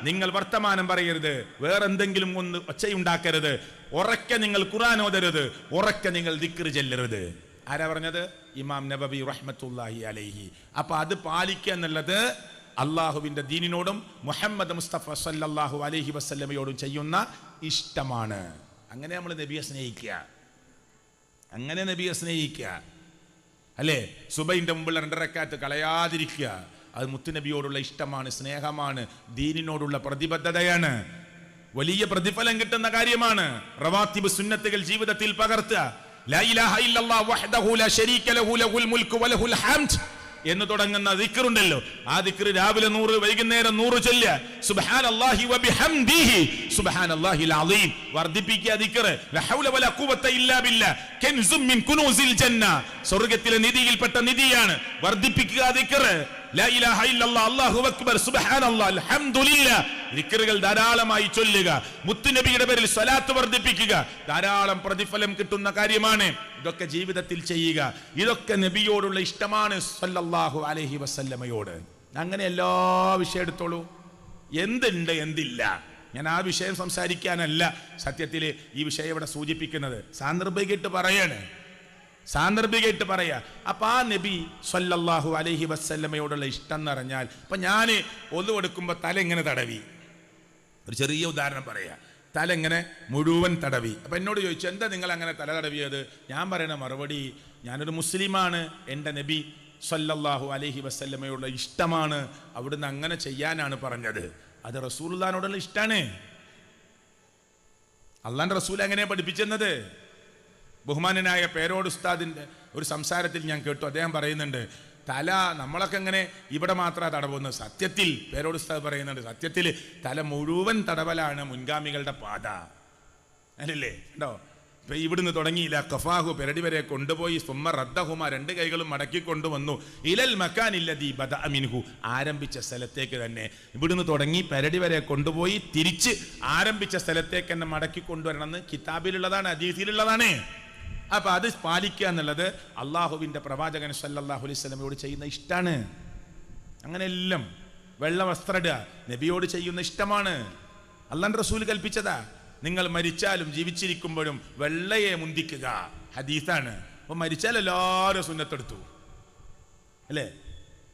നിങ്ങൾ വർത്തമാനം പറയരുത്. വേറെന്തെങ്കിലും ഒന്ന് ഒച്ചയുണ്ടാക്കരുത്. ഉറക്കെ നിങ്ങൾ ഖുർആൻ ഓതരുത്. ഉറക്കെ നിങ്ങൾ ദിക്ർ ചെല്ലരുത്. ആരാ പറഞ്ഞത്? ഇമാം നബബി റഹ്മത്തുല്ലാഹി അലൈഹി. അപ്പൊ അത് പാലിക്കുക എന്നുള്ളത് അള്ളാഹുവിന്റെ ദീനിനോടും മുഹമ്മദ് മുസ്തഫ സല്ലല്ലാഹു അലൈഹി വസല്ലമയോടും ചെയ്യുന്ന ഇഷ്ടമാണ്. അങ്ങനെ നമ്മൾ നബിയെ സ്നേഹിക്കുക. അങ്ങനെ നബിയെ സ്നേഹിക്കുക. അല്ലേ? സുബൈന്റെ മുമ്പുള്ള രണ്ടരക്കാത്ത് കളയാതിരിക്കുക. അത് മുത്തുനബിയോടുള്ള ഇഷ്ടമാണ് സ്നേഹമാണ് ദീനിനോടുള്ള പ്രതിബദ്ധതയാണ്. വലിയ പ്രതിഫലം കിട്ടുന്ന കാര്യമാണ്. റവാത്തിബ് സുന്നത്തുകൾ ജീവിതത്തിൽ പകർത്തുക. എന്ന് തുടങ്ങുന്ന ദിക്കറുണ്ടല്ലോ ആ ദിക്റ് രാവിലെ നൂറ് വൈകുന്നേരം നൂറ് ചൊല്ലുക. സുബ്ഹാനല്ലാഹി വബിഹംദിഹി സുബ്ഹാനല്ലാഹിൽ അലീം വർദ്ധിപ്പിക്കുക ദിക്റ്. ലഹൗല ഇല്ലാ മിൻ ജന്ന. സ്വർഗത്തിലെ നിധിയിൽപ്പെട്ട നിധിയാണ്. വർദ്ധിപ്പിക്കുക ദിക്റ്. ദിക്റുകൾ ധാരാളമായി ചൊല്ലുക. മുത്തുനബിയുടെ പേരിൽ സ്വലാത്ത് വർദ്ധിപ്പിക്കുക. ധാരാളം പ്രതിഫലം കിട്ടുന്ന കാര്യമാണ് ഇതൊക്കെ ജീവിതത്തിൽ ചെയ്യുക. ഇതൊക്കെ നബിയോടുള്ള ഇഷ്ടമാണ് സല്ലല്ലാഹു അലൈഹി വസല്ലമയോട്. അങ്ങനെ എല്ലാ വിഷയം എടുത്തോളൂ. എന്തുണ്ട് എന്തില്ല? ഞാൻ ആ വിഷയം സംസാരിക്കാനല്ല സത്യത്തിൽ ഈ വിഷയം ഇവിടെ സൂചിപ്പിക്കുന്നത്. സാന്ദർഭികമായിട്ട് പറയാണ്. സാന്ദർഭികമായിട്ട് പറയാ. അപ്പൊ ആ നബി സല്ലല്ലാഹു അലൈഹി വസ്ല്ലമയോടുള്ള ഇഷ്ടം എന്ന് പറഞ്ഞാൽ ഇപ്പൊ ഞാൻ ഒതു കൊടുക്കുമ്പോ തല ഇങ്ങനെ തടവി? ഒരു ചെറിയ ഉദാഹരണം പറയാ. തല ഇങ്ങനെ മുഴുവൻ തടവി. അപ്പൊ എന്നോട് ചോദിച്ചു എന്താ നിങ്ങൾ അങ്ങനെ തല തടവിയത്? ഞാൻ പറയണ മറുപടി ഞാനൊരു മുസ്ലിമാണ്. എന്റെ നബി സല്ലല്ലാഹു അലഹി വസ്ല്ലമയോടുള്ള ഇഷ്ടമാണ്. അവിടുന്ന് അങ്ങനെ ചെയ്യാനാണ് പറഞ്ഞത്. അത് റസൂൽ ഇഷ്ടാണ്. അള്ളാൻ റസൂൽ എങ്ങനെ പഠിപ്പിച്ചെന്നത്? ബഹുമാനനായ പേരോട് ഉസ്താദിന്റെ ഒരു സംസാരത്തിൽ ഞാൻ കേട്ടു. അദ്ദേഹം പറയുന്നുണ്ട് തല നമ്മളൊക്കെ എങ്ങനെ ഇവിടെ മാത്രമാണ് തടവുന്നത്. സത്യത്തിൽ പേരോട് ഉസ്താദ് പറയുന്നുണ്ട് സത്യത്തിൽ തല മുഴുവൻ തടവലാണ് മുൻഗാമികളുടെ പാത. അല്ലല്ലേ ഉണ്ടോ ഇപ്പൊ ഇവിടുന്ന് തുടങ്ങിയില്ല. കഫാഹു പെരടി വരെ കൊണ്ടുപോയി സുമ്മ റദ്ദഹുമ രണ്ട് കൈകളും മടക്കി കൊണ്ടുവന്നു. ഇലൽ മക്കാനില്ലതി ബദ അമിൻഹു ആരംഭിച്ച സ്ഥലത്തേക്ക് തന്നെ. ഇവിടുന്ന് തുടങ്ങി പെരടി വരെ കൊണ്ടുപോയി തിരിച്ച് ആരംഭിച്ച സ്ഥലത്തേക്ക് തന്നെ മടക്കി കൊണ്ടുവരണമെന്ന് കിതാബിലുള്ളതാണ് അദീസിലുള്ളതാണ് അപ്പൊ അത് പാലിക്കുക എന്നുള്ളത് അള്ളാഹുവിന്റെ പ്രവാചകൻ സല്ലാഹു അലൈഹി സ്വലമയോട് ചെയ്യുന്ന ഇഷ്ടമാണ് അങ്ങനെ എല്ലാം വെള്ള വസ്ത്രം ഇടുക നബിയോട് ചെയ്യുന്ന ഇഷ്ടമാണ്. അള്ളാൻ റസൂൽ കൽപ്പിച്ചതാ. നിങ്ങൾ മരിച്ചാലും ജീവിച്ചിരിക്കുമ്പോഴും വെള്ളയെ മുന്തിക്കുക. ഹദീസാണ്. അപ്പൊ മരിച്ചാൽ എല്ലാവരും സുന്നത്തെടുത്തു അല്ലേ?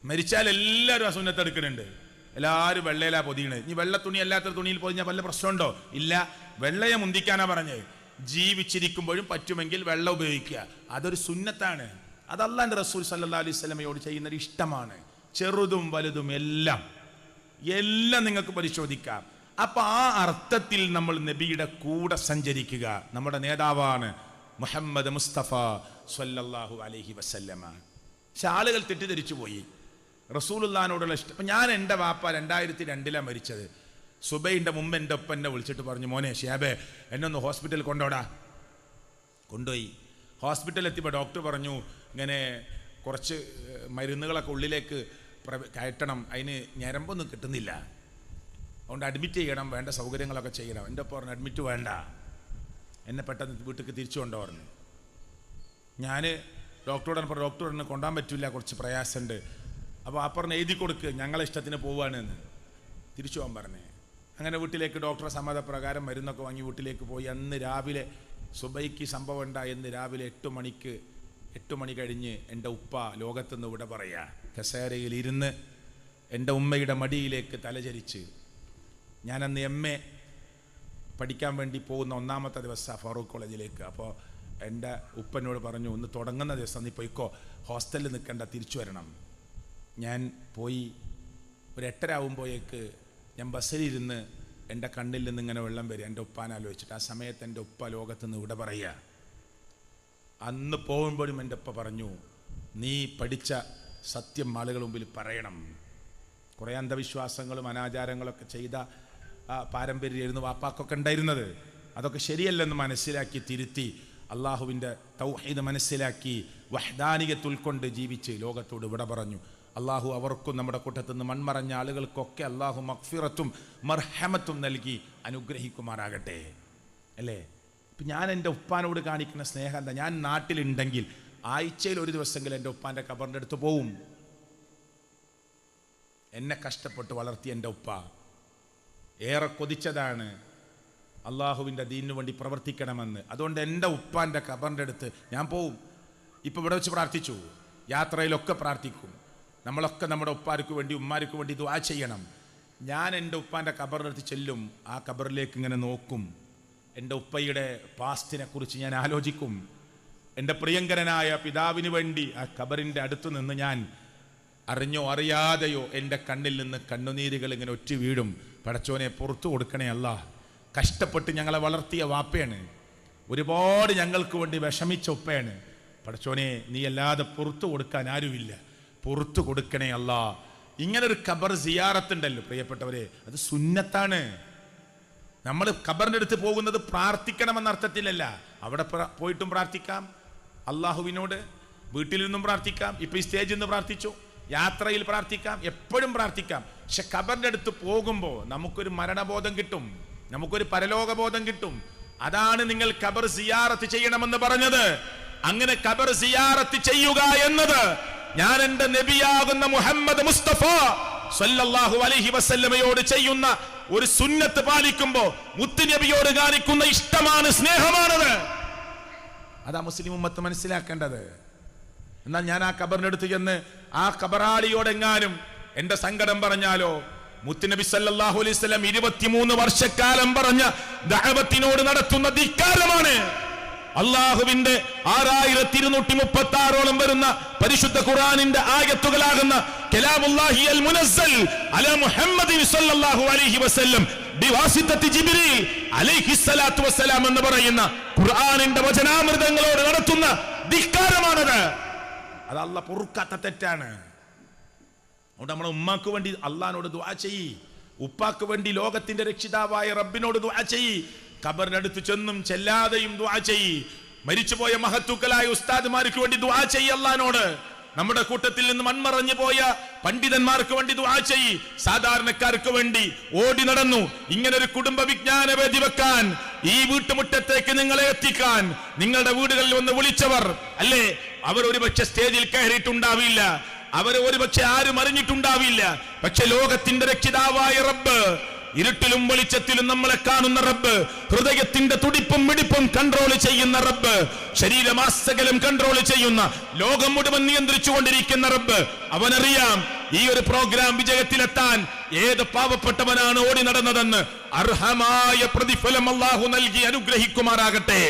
മരിച്ചാൽ എല്ലാവരും ആ സുന്നത്തെടുക്കുന്നുണ്ട് എല്ലാവരും വെള്ളയിലാ പൊതിയണത്. ഇനി വെള്ള തുണി അല്ലാത്ത തുണിയിൽ പൊതിഞ്ഞാൽ വല്ല പ്രശ്നമുണ്ടോ? ഇല്ല. വെള്ളയെ മുന്തിക്കാനാ പറഞ്ഞത്. ജീവിച്ചിരിക്കുമ്പോഴും പറ്റുമെങ്കിൽ വെള്ളം ഉപയോഗിക്കുക. അതൊരു സുന്നത്താണ്. അത് എന്റെ റസൂൽ സല്ലാ അലൈഹി സ്വലമയോട് ചെയ്യുന്നൊരു ഇഷ്ടമാണ്. ചെറുതും വലുതും എല്ലാം. എല്ലാം നിങ്ങൾക്ക് പരിശോധിക്കാം. അപ്പൊ ആ അർത്ഥത്തിൽ നമ്മൾ നബിയുടെ കൂടെ സഞ്ചരിക്കുക. നമ്മുടെ നേതാവാണ് മുഹമ്മദ് മുസ്തഫ സല്ലല്ലാഹു അലൈഹി വസല്ലമ. പക്ഷെ ആളുകൾ തെറ്റിദ്ധരിച്ചു പോയി റസൂലുള്ളാനോടുള്ള ഇഷ്ടം ഞാൻ എന്റെ വാപ്പ രണ്ടായിരത്തി രണ്ടിലാണ് മരിച്ചത്. സുബൈന്റെ മുമ്പ് എന്റെ ഒപ്പം എന്നെ വിളിച്ചിട്ട് പറഞ്ഞു മോനെ ഷേബെ എന്നെ ഒന്ന് ഹോസ്പിറ്റലിൽ കൊണ്ടോടാ. കൊണ്ടുപോയി. ഹോസ്പിറ്റലിൽ എത്തിയപ്പോൾ ഡോക്ടർ പറഞ്ഞു ഇങ്ങനെ കുറച്ച് മരുന്നുകളൊക്കെ ഉള്ളിലേക്ക് കയറ്റണം. അതിന് ഞരമ്പൊന്നും കിട്ടുന്നില്ല. അതുകൊണ്ട് അഡ്മിറ്റ് ചെയ്യണം വേണ്ട സൗകര്യങ്ങളൊക്കെ ചെയ്യണം. എന്റെ ഒപ്പം പറഞ്ഞു അഡ്മിറ്റ് വേണ്ട. എന്നെ പെട്ടെന്ന് വീട്ടിലേക്ക് തിരിച്ചു കൊണ്ടു പറഞ്ഞു ഞാൻ ഡോക്ടറോട് പറഞ്ഞപ്പോൾ ഡോക്ടർ പറഞ്ഞു കൊണ്ടാൻ പറ്റില്ല കുറച്ച് പ്രയാസമുണ്ട്. അപ്പോൾ ആ പറഞ്ഞ് എഴുതി കൊടുക്ക് ഞങ്ങളെ ഇഷ്ടത്തിന് പോവുകയാണെന്ന് എന്ന് തിരിച്ചു പോകാൻ പറഞ്ഞേ. അങ്ങനെ വീട്ടിലേക്ക് ഡോക്ടറെ സമ്മതപ്രകാരം മരുന്നൊക്കെ വാങ്ങി വീട്ടിലേക്ക് പോയി. അന്ന് രാവിലെ സുബൈക്ക് സംഭവം ഉണ്ടായി. എന്ന് രാവിലെ എട്ട് മണിക്ക് എട്ട് മണി കഴിഞ്ഞ് എന്റെ ഉപ്പ ലോകത്തുനിന്ന് ഇവിടെ പറയാ. കസേരയിൽ ഇരുന്ന് എന്റെ ഉമ്മയുടെ മടിയിലേക്ക് തലചരിച്ച് ഞാനന്ന് എം എ പഠിക്കാൻ വേണ്ടി പോകുന്ന ഒന്നാമത്തെ ദിവസം ഫാറൂഖ് കോളേജിലേക്ക്. അപ്പോൾ എന്റെ ഉപ്പനോട് പറഞ്ഞു ഒന്ന് തുടങ്ങുന്ന ദിവസം നീ പോയിക്കോ. ഹോസ്റ്റലിൽ നിൽക്കേണ്ട തിരിച്ചു വരണം. ഞാൻ പോയി. ഒരു എട്ടര ആവുമ്പോഴേക്ക് ഞാൻ ബസ്സിലിരുന്ന് എന്റെ കണ്ണിൽ നിന്ന് ഇങ്ങനെ വെള്ളം വരിക എന്റെ ഉപ്പാൻ ആലോചിച്ചിട്ട്. ആ സമയത്ത് എന്റെ ഉപ്പ ലോകത്ത് നിന്ന് ഇവിടെ പറയുക. അന്ന് പോകുമ്പോഴും എന്റെ ഉപ്പ പറഞ്ഞു നീ പഠിച്ച സത്യം ആളുകൾ മുമ്പിൽ പറയണം. കുറേ അന്ധവിശ്വാസങ്ങളും അനാചാരങ്ങളൊക്കെ ചെയ്ത പാരമ്പര്യമായിരുന്നു വാപ്പാക്കൊക്കെ ഉണ്ടായിരുന്നത്. അതൊക്കെ ശരിയല്ലെന്ന് മനസ്സിലാക്കി തിരുത്തി അള്ളാഹുവിന്റെ തൗഹീദ് മനസ്സിലാക്കി വഹ്ദാനികത്തുൾക്കൊണ്ട് ജീവിച്ച് ലോകത്തോട് ഇവിടെ പറഞ്ഞു. അള്ളാഹു അവർക്കും നമ്മുടെ കൂട്ടത്തു നിന്ന് മൺമറഞ്ഞ ആളുകൾക്കൊക്കെ അള്ളാഹു മക്ഫിറത്തും മർഹമത്തും നൽകി അനുഗ്രഹിക്കുമാറാകട്ടെ. അല്ലേ? ഇപ്പം ഞാൻ എന്റെ ഉപ്പാനോട് കാണിക്കുന്ന സ്നേഹം എന്താ? ഞാൻ നാട്ടിലുണ്ടെങ്കിൽ ആഴ്ചയിൽ ഒരു ദിവസമെങ്കിലും എന്റെ ഉപ്പാന്റെ കബറിന്റെ അടുത്ത് പോവും. എന്നെ കഷ്ടപ്പെട്ട് വളർത്തിയ എന്റെ ഉപ്പ ഏറെ കൊതിച്ചതാണ്. അള്ളാഹുവിന്റെ ദീനു വേണ്ടി പ്രവർത്തിക്കണമെന്ന്. അതുകൊണ്ട് എന്റെ ഉപ്പാന്റെ കബറിന്റെ അടുത്ത് ഞാൻ പോവും. ഇപ്പം ഇവിടെ വെച്ച് പ്രാർത്ഥിച്ചു. യാത്രയിലൊക്കെ പ്രാർത്ഥിക്കും. നമ്മളൊക്കെ നമ്മുടെ ഉപ്പാർക്ക് വേണ്ടി ഉമ്മാർക്ക് വേണ്ടി ദുആ ചെയ്യണം. ഞാൻ എന്റെ ഉപ്പാന്റെ കബറിനടുത്ത് ചെല്ലും. ആ കബറിലേക്ക് ഇങ്ങനെ നോക്കും. എന്റെ ഉപ്പയുടെ പാസ്റ്റിനെ കുറിച്ച് ഞാൻ ആലോചിക്കും. എന്റെ പ്രിയങ്കരനായ പിതാവിന് വേണ്ടി ആ കബറിന്റെ അടുത്ത് നിന്ന് ഞാൻ അറിഞ്ഞോ അറിയാതെയോ എന്റെ കണ്ണിൽ നിന്ന് കണ്ണുനീരുകൾ ഇങ്ങനെ ഒറ്റ വീഴും. പടച്ചോനെ പുറത്തു കൊടുക്കണേ അല്ല. കഷ്ടപ്പെട്ട് ഞങ്ങളെ വളർത്തിയ വാപ്പയാണ്. ഒരുപാട് ഞങ്ങൾക്ക് വേണ്ടി വിഷമിച്ച ഉപ്പയാണ്. പടച്ചോനെ നീ അല്ലാതെ പുറത്തു കൊടുക്കാൻ ആരുമില്ല. പുറത്തു കൊടുക്കണേ അല്ല. ഇങ്ങനൊരു ഖബർ സിയാറത്തുണ്ടല്ലോ പ്രിയപ്പെട്ടവരെ. അത് സുന്നത്താണ്. നമ്മൾ ഖബറിന്റെ അടുത്ത് പോകുന്നത് പ്രാർത്ഥിക്കണമെന്ന അർത്ഥത്തിലല്ല. അവിടെ പോയിട്ടും പ്രാർത്ഥിക്കാം. അള്ളാഹുവിനോട് വീട്ടിൽ നിന്നും പ്രാർത്ഥിക്കാം. ഇപ്പൊ ഈ സ്റ്റേജിൽ നിന്ന് പ്രാർത്ഥിച്ചു. യാത്രയിൽ പ്രാർത്ഥിക്കാം. എപ്പോഴും പ്രാർത്ഥിക്കാം. പക്ഷെ ഖബറിന്റെ അടുത്ത് പോകുമ്പോൾ നമുക്കൊരു മരണബോധം കിട്ടും. നമുക്കൊരു പരലോകബോധം കിട്ടും. അതാണ് നിങ്ങൾ ഖബർ സിയാറത്ത് ചെയ്യണമെന്ന് പറഞ്ഞത്. അങ്ങനെ ഖബർ സിയാറത്ത് ചെയ്യുക എന്നത് ഞാൻ എന്റെ നബിയാകുന്ന മുഹമ്മദ് മുസ്തഫ സല്ലല്ലാഹു അലൈഹി വസല്ലമയോട് ചെയ്യുന്ന ഒരു സുന്നത്ത് പാലിക്കുമ്പോ മുത്തുനബിയോട് കാണിക്കുന്ന ഇഷ്ടമാണ് സ്നേഹമാണത്. അതാ മുസ്ലിം ഉമ്മത്ത് മനസ്സിലാക്കേണ്ടത്. എന്നാൽ ഞാൻ ആ ഖബറിനടുത്ത് ചെന്ന് ആ ഖബറാളിയോടെങ്ങാനും എന്റെ സങ്കടം പറഞ്ഞാലോ? മുത്തുനബി സല്ലല്ലാഹു അലൈഹി വസല്ലം ഇരുപത്തിമൂന്ന് വർഷക്കാലം പറഞ്ഞ ദഅവത്തിനോട് നടത്തുന്ന ധിക്കാരമാണ്. അള്ളാഹുവിന്റെ ആറായിരത്തി ഇരുന്നൂറ്റി മുപ്പത്തി ആറോളം വരുന്ന പരിശുദ്ധ ഖുറാനിന്റെ ആയത്തുകളാകുന്ന കലാമുല്ലാഹി അൽ മുനസ്സൽ അല മുഹമ്മദിൻ സല്ലല്ലാഹു അലൈഹി വസല്ലം എന്ന് പറയുന്ന ഖുർആാനിന്റെ വചനാമൃതങ്ങളോട് നടത്തുന്ന ധിക്കാരമാണത്. അത് അല്ല പൊറുക്കാത്ത തെറ്റാണ്. അതുകൊണ്ട് നമ്മളെ ഉമ്മാക്ക് വേണ്ടി അള്ളഹാനോട് ദുആ ചെയ്യ്. ഉപ്പാക്ക് വേണ്ടി ലോകത്തിന്റെ രക്ഷിതാവായ റബ്ബിനോട് ദുആ ചെയ്യ്. ഖബറിനടുത്ത് ചെന്നും ചെല്ലാതെയും ദുആ ചെയ്യ്. മരിച്ചുപോയ മഹത്തുക്കളായ ഉസ്താദ്മാർക്ക് വേണ്ടി ദുആ ചെയ്യ് അള്ളഹാനോട്. നമ്മുടെ കൂട്ടത്തിൽ നിന്ന് മൺമറഞ്ഞു പോയ പണ്ഡിതന്മാർക്ക് വേണ്ടി ദുആ ചെയ്യ്. സാധാരണക്കാർക്ക് വേണ്ടി ഓടി നടന്നു. ഇങ്ങനെ ഒരു കുടുംബ വിജ്ഞാന വേദി വെക്കാൻ ഈ വീട്ടുമുറ്റത്തേക്ക് നിങ്ങളെ എത്തിക്കാൻ നിങ്ങളുടെ വീടുകളിൽ വന്ന് വിളിച്ചവർ അല്ലേ? അവർ ഒരുപക്ഷെ സ്റ്റേജിൽ കയറിയിട്ടുണ്ടാവില്ല. അവർ ഒരുപക്ഷെ ആരും അറിഞ്ഞിട്ടുണ്ടാവില്ല. പക്ഷെ ലോകത്തിന്റെ രക്ഷിതാവായ റബ്ബ് ഇരുട്ടിലും വെളിച്ചത്തിലും നമ്മളെ കാണുന്ന റബ്ബ് ഹൃദയത്തിന്റെ തുടിപ്പും മിടിപ്പും കൺട്രോൾ ചെയ്യുന്ന റബ്ബ് ശരീരമാസകലം കൺട്രോൾ ചെയ്യുന്ന ലോകം മുഴുവൻ നിയന്ത്രിച്ചു കൊണ്ടിരിക്കുന്ന റബ്ബ്. അവനറിയാം ഈ ഒരു പ്രോഗ്രാം വിജയത്തിലെത്താൻ ഏത് പാവപ്പെട്ടവനാണ് ഓടി നടന്നതെന്ന് അർഹമായ പ്രതിഫലം അള്ളാഹു നൽകി അനുഗ്രഹിക്കുമാറാകട്ടെ.